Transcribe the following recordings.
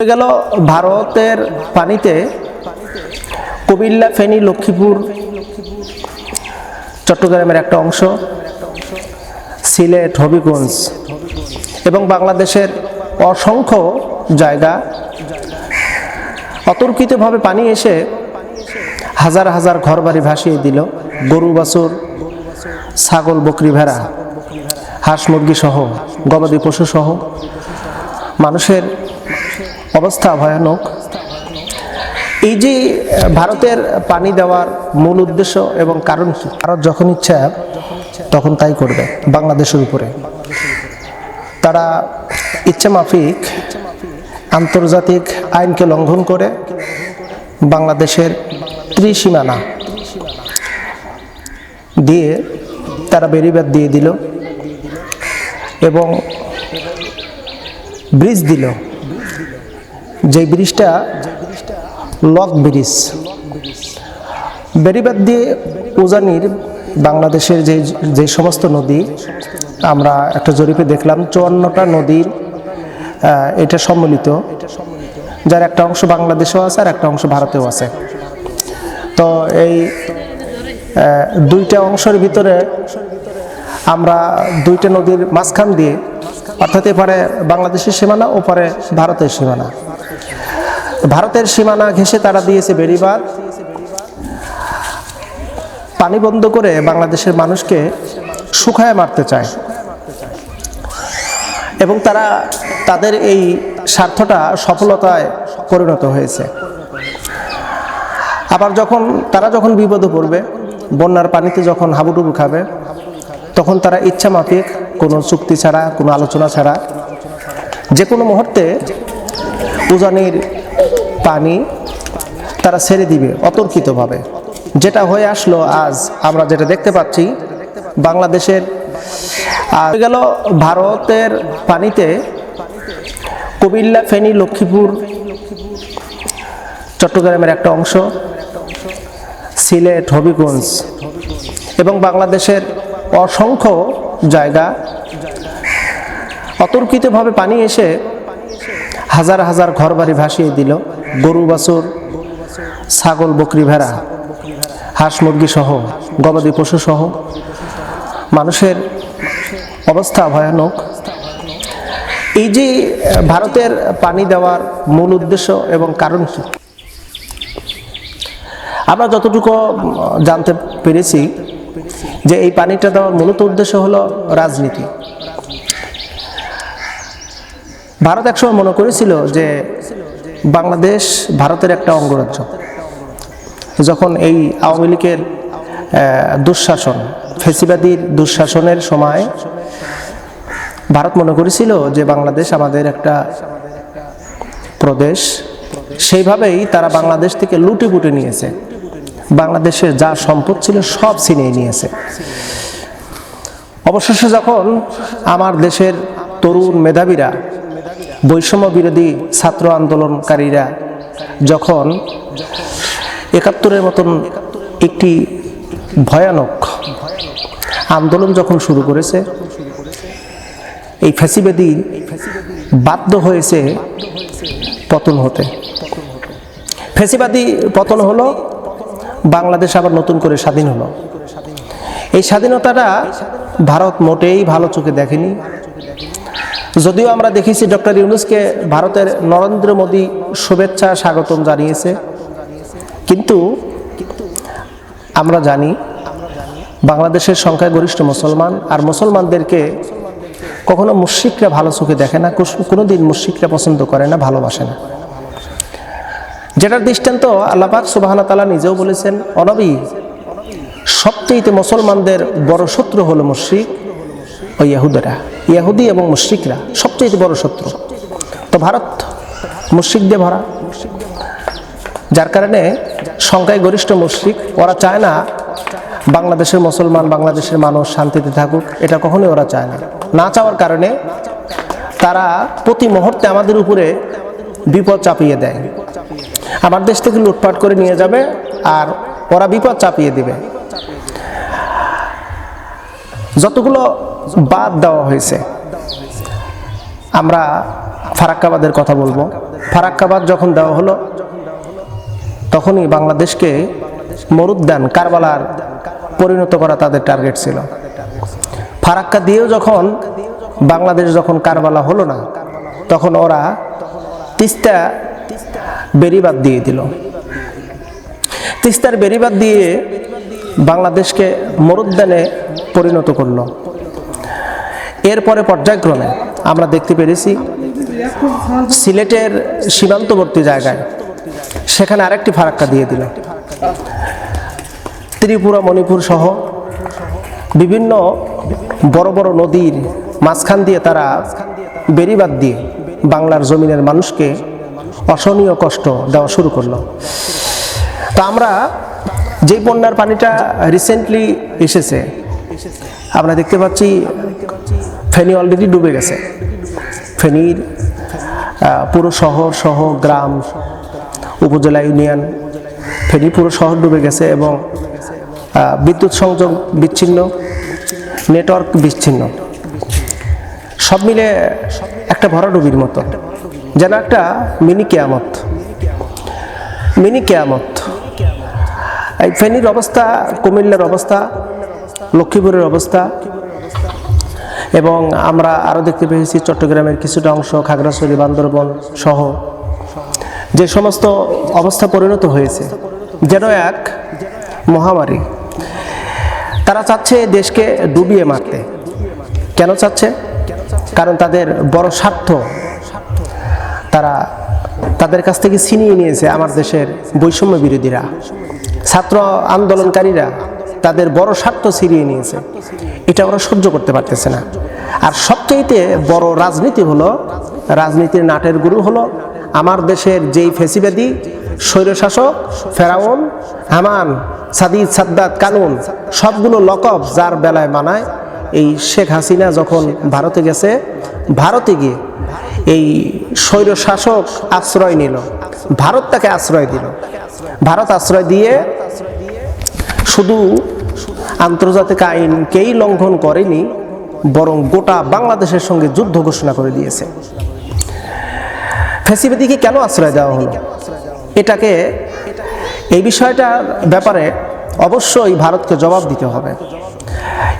গেল ভারতের পানিতে কুমিল্লা, ফেনী, লক্ষ্মীপুর, চট্টগ্রামের একটা অংশ, সিলেট, হবিগঞ্জ এবং বাংলাদেশের অসংখ্য জায়গা। অতর্কিতভাবে পানি এসে হাজার হাজার ঘরবাড়ি ভাসিয়ে দিল। গরু, বাছুর, ছাগল, বকরি ভেড়া, হাঁস, মুরগি সহ, গবাদি পশু সহ মানুষের অবস্থা ভয়ানক। এই যে ভারতের পানি দেওয়ার মূল উদ্দেশ্য এবং কারণ কি? ভারত যখন ইচ্ছা, তখন তাই করবে, বাংলাদেশের উপরে। তারা ইচ্ছা মাফিক, আন্তর্জাতিক আইনকে লঙ্ঘন করে বাংলাদেশের ত্রিসীমানা দিয়ে তারা বেরিবাদ দিয়ে দিল এবং ব্রিজ দিল। যে ব্রিজটা লক ব্রিজ। বেরিবাদ দিয়ে উজানির বাংলাদেশের যে যে সমস্ত নদী, আমরা একটা জরিপে দেখলাম, চুয়ান্নটা নদীর এটা সম্মিলিত, যার একটা অংশ বাংলাদেশেও আছে আর একটা অংশ ভারতেও আছে। তো এই দুইটা অংশের ভিতরে আমরা দুইটা নদীর মাঝখান দিয়ে, অর্থাৎ এপারে বাংলাদেশের সীমানা, ওপারে ভারতের সীমানা। ভারতের সীমানা ঘেঁষে তারা দিয়েছে বেড়িবাঁধ। পানি বন্ধ করে বাংলাদেশের মানুষকে শুকায় মারতে চায়। এবং তারা তাদের এই স্বার্থটা সফলতায় পরিণত হয়েছে। আবার যখন তারা যখন বিপদে পড়বে, বন্যার পানিতে যখন হাবুডুবু খাবে, তখন তারা ইচ্ছা মাফিক কোনো চুক্তি ছাড়া, কোনো আলোচনা ছাড়া, যে কোনো মুহূর্তে উজানির পানি তারা ছেড়ে দিবে অতর্কিতভাবে। যেটা হয়ে আসলো আজ আমরা যেটা দেখতে পাচ্ছি, বাংলাদেশের আর গেল ভারতের পানিতে কুমিল্লা, ফেনী, লক্ষ্মীপুর, চট্টগ্রামের একটা অংশ, সিলেট, হবিগঞ্জ এবং বাংলাদেশের অসংখ্য জায়গা। অতর্কিতভাবে পানি এসে হাজার হাজার ঘরবাড়ি ভাসিয়ে দিল, গরু, বাছুর, ছাগল, বকরি, ভেড়া, হাঁস, মুরগি সহ, গবাদি পশু সহ। মানুষের অবস্থা ভয়ানক। এই যে, ভারতের পানি দেওয়ার মূল উদ্দেশ্য এবং কারণ কি? আমরা যতটুকু জানতে পেরেছি যে এই পানিটা দেওয়ার মূলত উদ্দেশ্য হলো রাজনীতি। ভারত একসময় মনে করেছিল যে বাংলাদেশ ভারতের একটা অঙ্গরাজ্য। যখন এই আওয়ামী লীগের দুঃশাসন, ফেসিবাদীর দুঃশাসনের সময় ভারত মনে করেছিল যে বাংলাদেশ আমাদের একটা প্রদেশ। সেইভাবেই তারা বাংলাদেশ থেকে লুটে পুটে নিয়েছে। বাংলাদেশের যা সম্পদ ছিল সব ছিনিয়ে নিয়েছে। অবশেষে যখন আমার দেশের তরুণ মেধাবীরা বৈষম্য বিরোধী ছাত্র আন্দোলনকারীরা যখন একাত্তরের মতন একটি ভয়ানক আন্দোলন যখন শুরু করেছে, এই ফ্যাসিবাদী বাধ্য হয়েছে পতন হতে। ফ্যাসিবাদী পতন হলো, বাংলাদেশ আবার নতুন করে স্বাধীন হলো। এই স্বাধীনতাটা ভারত মোটেই ভালো চোখে দেখেনি। যদিও আমরা দেখেছি ডক্টর ইউনুসকে ভারতের নরেন্দ্র মোদী শুভেচ্ছা স্বাগতম জানিয়েছে। কিন্তু আমরা জানি বাংলাদেশের সংখ্যাগরিষ্ঠ মুসলমান আর মুসলমানদেরকে কখনো মুশ্রিকরা ভালো চোখে দেখে না কোনো দিন মুশ্রিকরা পছন্দ করে না, ভালোবাসে না। যেটার দৃষ্টান্ত আল্লাপাক সুবাহানা তালা নিজেও বলেছেন, অনবী সবচেয়ে মুসলমানদের বড় শত্রু হলো মুশ্রিক। ও ইয়াহুদেরা, ইয়াহুদি এবং মুশ্রিকরা সবচেয়ে বড় শত্রু। তো ভারত মুশ্রিক দিয়ে ভরা। যার কারণে সংখ্যায় গরিষ্ঠ মুশ্রিক, ওরা চায় না বাংলাদেশের মুসলমান, বাংলাদেশের মানুষ শান্তিতে থাকুক, এটা কখনোই ওরা চায় না। না চাওয়ার কারণে তারা প্রতি মুহূর্তে আমাদের উপরে বিপদ চাপিয়ে দেয়। আমার দেশ থেকে লুটপাট করে নিয়ে যাবে আর ওরা বিপদ চাপিয়ে দিবে। যতগুলো বাদ দেওয়া হয়েছে, আমরা ফারাক্কাবাদের কথা বলব। ফারাক্কাবাদ যখন দেওয়া হলো, তখনই বাংলাদেশকে মরুদ্যান, কারবালার পরিণত করা তাদের টার্গেট ছিল। ফারাক্কা দিয়েও যখন বাংলাদেশ যখন কারবালা হলো না, তখন ওরা তিস্তা বেরিবাদ দিয়ে দিল। তিস্তার বেরিবাদ দিয়ে বাংলাদেশকে মরুদ্যানে পরিণত করল। এরপরে পর্যায়ক্রমে আমরা দেখতে পেরেছি সিলেটের সীমান্তবর্তী জায়গায় সেখানে আরেকটি ফারাক্কা দিয়ে দিল। ত্রিপুরা, মণিপুর সহ বিভিন্ন বড় বড় নদীর মাঝখান দিয়ে তারা বেরিবাদ দিয়ে বাংলার জমিনের মানুষকে অসহনীয় কষ্ট দেওয়া শুরু করল। তা আমরা যেই বন্যার পানিটা রিসেন্টলি এসেছে, আমরা দেখতে পাচ্ছি ফেনী অলরেডি ডুবে গেছে। ফেনীর পুরো শহর সহ গ্রাম, উপজেলা ইউনিয়ন, ফেনী পুরো শহর ডুবে গেছে এবং বিদ্যুৎ সংযোগ বিচ্ছিন্ন নেটওয়ার্ক বিচ্ছিন্ন। সব মিলে একটা ভরাডুবির মতো। যেন একটা মিনি কেয়ামত। মিনি কেয়ামত। ফেনীর অবস্থা, কুমিল্লার অবস্থা, লক্ষ্মীপুরের অবস্থা, এবং আমরা আরও দেখতে পেয়েছি চট্টগ্রামের কিছুটা অংশ, খাগড়াছড়ি, বান্দরবন সহ। যে সমস্ত অবস্থা পরিণত হয়েছে, যেন এক মহামারী। তারা চাচ্ছে দেশকে ডুবিয়ে মারতে। কেন চাচ্ছে? কারণ তাদের বড় স্বার্থ তারা তাদের কাছ থেকে ছিনিয়ে নিয়েছে আমার দেশের বৈষম্য বিরোধীরা। ছাত্র আন্দোলনকারীরা তাদের বড় স্বার্থ ছিনিয়ে নিয়েছে। এটা ওরা সহ্য করতে পারতেছে না। আর সবচাইতে বড় রাজনীতি হলো, রাজনীতির নাটের গুরু হলো আমার দেশের যেই ফেসিবাদী, স্বৈরশাসক, ফেরাউন, হামান, সাদিদ, সাদ্দাত, কানুন, সবগুলো লকব যার বেলায় মানায় এই শেখ হাসিনা যখন ভারতে গেছে, ভারতে গিয়ে এই স্বৈরশাসক আশ্রয় নিল, ভারত তাকে আশ্রয় দিল। ভারত আশ্রয় দিয়ে শুধু আন্তর্জাতিক আইনকেই লঙ্ঘন করেনি, বরং গোটা বাংলাদেশের সঙ্গে যুদ্ধ ঘোষণা করে দিয়েছে। ফেসিবাদীকে কেন আশ্রয় দেওয়া হলো? এটাকে, এই বিষয়টার ব্যাপারে অবশ্যই ভারতকে জবাব দিতে হবে।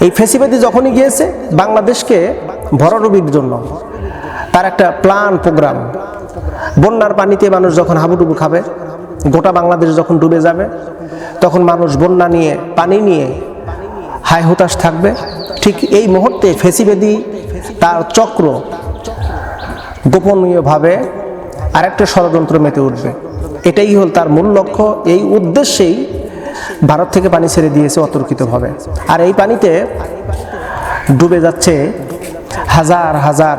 এই ফেসিবাদী যখনই গিয়েছে, বাংলাদেশকে ভরাডুবির জন্য, তার একটা প্ল্যান, প্রোগ্রাম। বন্যার পানিতে মানুষ যখন হাবুডুবু খাবে গোটা বাংলাদেশ যখন ডুবে যাবে, তখন মানুষ বন্যা নিয়ে, পানি নিয়ে হায় হতাশ থাকবে। ঠিক এই মুহূর্তে ফেসিবেদি তার চক্র গোপনীয়ভাবে আরেকটা ষড়যন্ত্র মেতে উঠবে। এটাই হল তার মূল লক্ষ্য। এই উদ্দেশ্যেই ভারত থেকে পানি ছেড়ে দিয়েছে অতর্কিতভাবে। আর এই পানিতে ডুবে যাচ্ছে হাজার হাজার,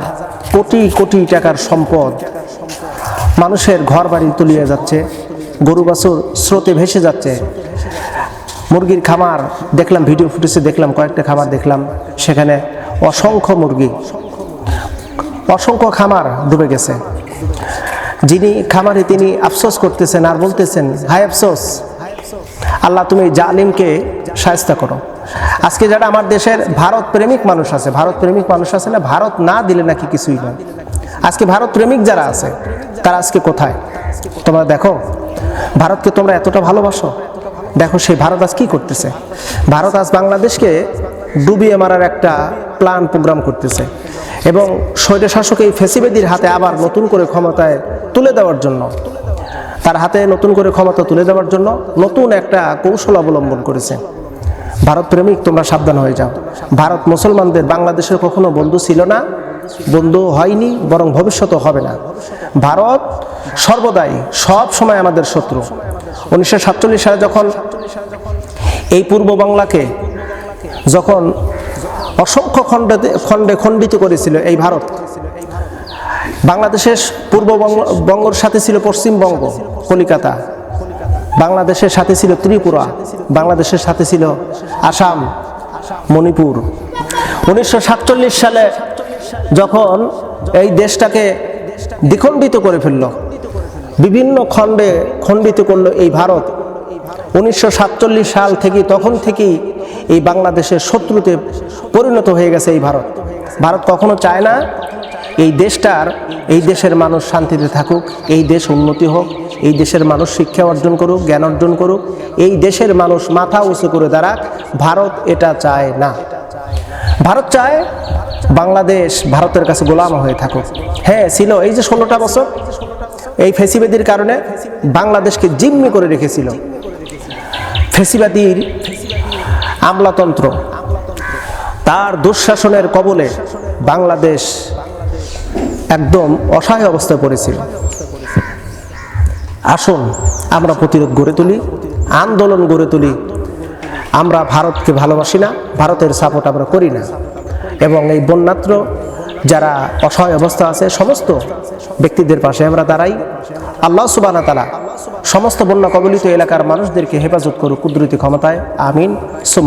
কোটি কোটি টাকার সম্পদ। মানুষের ঘর বাড়ি তুলিয়ে যাচ্ছে। গরু বাছুর স্রোতে ভেসে যাচ্ছে। মুরগির খামার, দেখলাম ভিডিও ফুটেজে দেখলাম, কয়েকটা খামার দেখলাম, সেখানে অসংখ্য মুরগি। অসংখ্য খামার ডুবে গেছে। যিনি খামারে তিনি আফসোস করতেছেন আর বলতেছেন হাই আফসোস, আল্লাহ তুমি জালিমকে সায়স্তা করো। আজকে যারা আমার দেশের ভারত প্রেমিক মানুষ আছে, ভারত প্রেমিক মানুষ আছে না, ভারত না দিলে নাকি কিছুই নয়। আজকে ভারত প্রেমিক যারা আছে, তারা আজকে কোথায়? তোমরা দেখো। ভারতকে তোমরা এতটা ভালোবাসো? দেখো সেই ভারত আজ কি করতেছে? ভারত আজ বাংলাদেশকে ডুবিয়ে মারার একটা প্ল্যান প্রোগ্রাম করতেছে। এবং স্বৈরশাসক এই ফেসিবেদির হাতে আবার নতুন করে ক্ষমতায় তুলে দেওয়ার জন্য, তার হাতে নতুন করে ক্ষমতা তুলে দেওয়ার জন্য নতুন একটা কৌশল অবলম্বন করেছে। ভারত প্রেমিক, তোমরা সাবধান হয়ে যাও। ভারত মুসলমানদের বাংলাদেশের কখনো বন্ধু ছিল না। বন্ধু হয়নি, বরং ভবিষ্যতেও হবে না। ভারত সর্বদাই সব সময় আমাদের শত্রু। উনিশশো সাতচল্লিশ সালে যখন এই পূর্ব বাংলাকে যখন অসংখ্য খণ্ডে খণ্ডে খণ্ডিত করেছিল এই ভারত, বাংলাদেশের পূর্ব বঙ্গর সাথে ছিল পশ্চিমবঙ্গ, কলিকাতা। বাংলাদেশের সাথে ছিল ত্রিপুরা, বাংলাদেশের সাথে ছিল আসাম, মণিপুর। উনিশশো সাতচল্লিশ সালে যখন এই দেশটাকে দ্বিখণ্ডিত করে ফেলল, বিভিন্ন খণ্ডে খণ্ডিত করল এই ভারত। উনিশশো সাতচল্লিশ সাল থেকে তখন থেকেই এই বাংলাদেশের শত্রুতে পরিণত হয়ে গেছে এই ভারত। ভারত কখনো চায় না এই দেশটার, এই দেশের মানুষ শান্তিতে থাকুক, এই দেশ উন্নতি হোক, এই দেশের মানুষ শিক্ষা অর্জন করুক, জ্ঞান অর্জন করুক, এই দেশের মানুষ মাথা উঁচু করে দাঁড়াক, ভারত এটা চায় না। ভারত চায় বাংলাদেশ ভারতের কাছে গোলাম হয়ে থাকুক। হ্যাঁ ছিল। এই যে ষোলোটা বছর, এই ফেসিবাদীর কারণে বাংলাদেশকে জিম্মি করে রেখেছিল। ফেসিবাদীর আমলাতন্ত্র, তার দুঃশাসনের কবলে বাংলাদেশ একদম অসহায় অবস্থায় পড়েছিল। আসুন, আমরা প্রতিরোধ গড়ে তুলি, আন্দোলন গড়ে তুলি আমরা ভারতকে ভালোবাসি না, ভারতের সাপোর্ট আমরা করি না। এবং এই বন্যাত্র যারা অসহায় অবস্থা আছে, সমস্ত ব্যক্তিদের পাশে আমরা দাঁড়াই। আল্লাহ সুবানা তালা সমস্ত বন্যা কবলিত এলাকার মানুষদেরকে হেফাজত করুক কুদরতি ক্ষমতায়। আমিন।